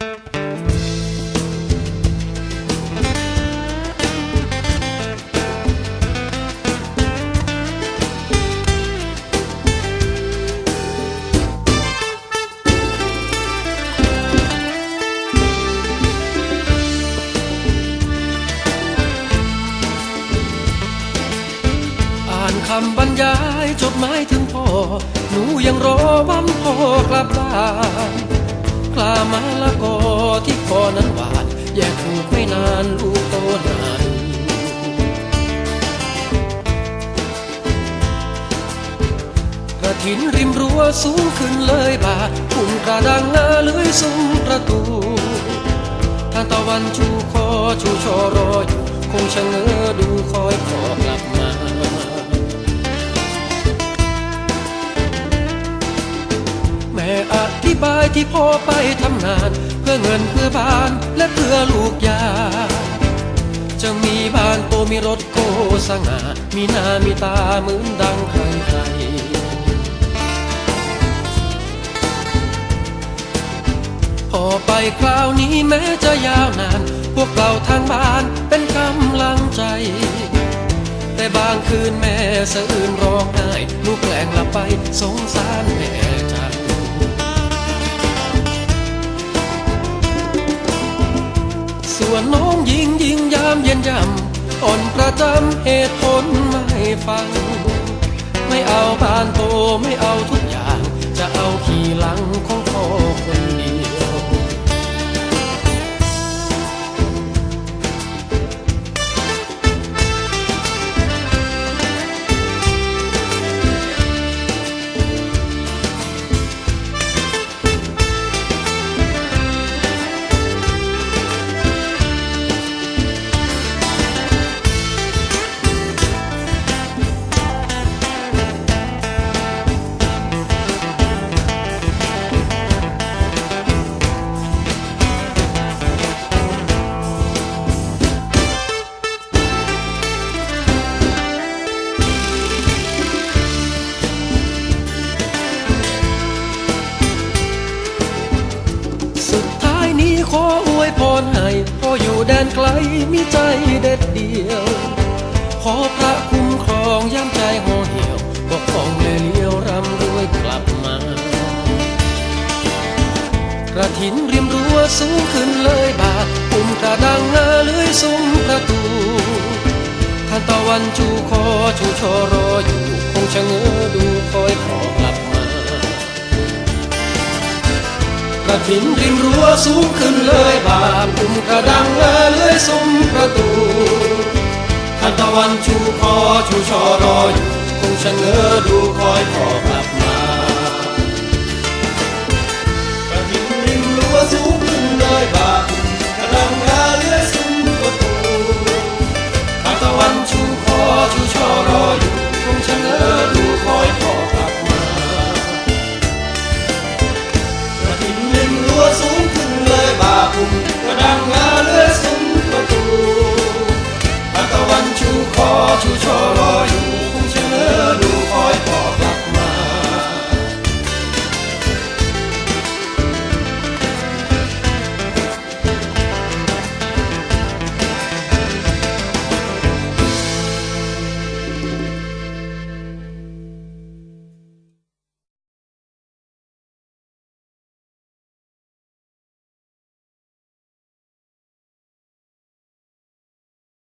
อ่านคำบรรยายจดหมายถึงพ่อ หนูยังรอวันพ่อกลับบ้าน ลามาละกอที่พ่อนั้นหวานแยกถูกไม่นานลูกโตนานกระถินริมรั้วสูงขึ้นเลยบาทปุ่มกระดังหน้าเลื้อยซุ้มประตูทานตะวันชูคอชูชอรออยู่ คงชะเง้อดูคอยขอกลับมา ที่พ่อไปทำงาน เพื่อเงินเพื่อบ้านและเพื่อลูกยา จะมีบ้านโตมีรถโกสง่ามีหน้ามีตาเหมือนดังใครใครพอไปคราวนี้แม้จะยาวนาน พวกเราทางบ้านเป็นกำลังใจ แต่บางคืนแม่สะอื้นร้องไห้ลูกแกล้งหลับไปสงสารแม่ วนน้องยิงยิงยามเย็นยำอ่อนประจำเหตุผลไม่ฟัง ไม่เอาบ้านโตไม่เอาทุกอย่าง จะเอาขี่หลังของพ่อคนเดียว อวยพรให้พออยู่แดนไกลมีใจเด็ดเดียว ขอพระคุ้มครองย้ำใจห่อเหี่ยวปกป้องแม่เลี้ยวรำรวยกลับมา กระถินริมรั้วสูงขึ้นเลยบาปุ่มกระดังหน้าเลื้อยซุ้มประตูท่านตะวันจูคอชูชอรออยู่ คงชะเง้อดูคอยขอ กระถินริมรั้วสูงขึ้นเลยบานปุ่มกระดังเลื้อยซุ้มประตูทันตะวันชูคอชูชอรออยู่คงชะเง้อดูคอยขอกลับ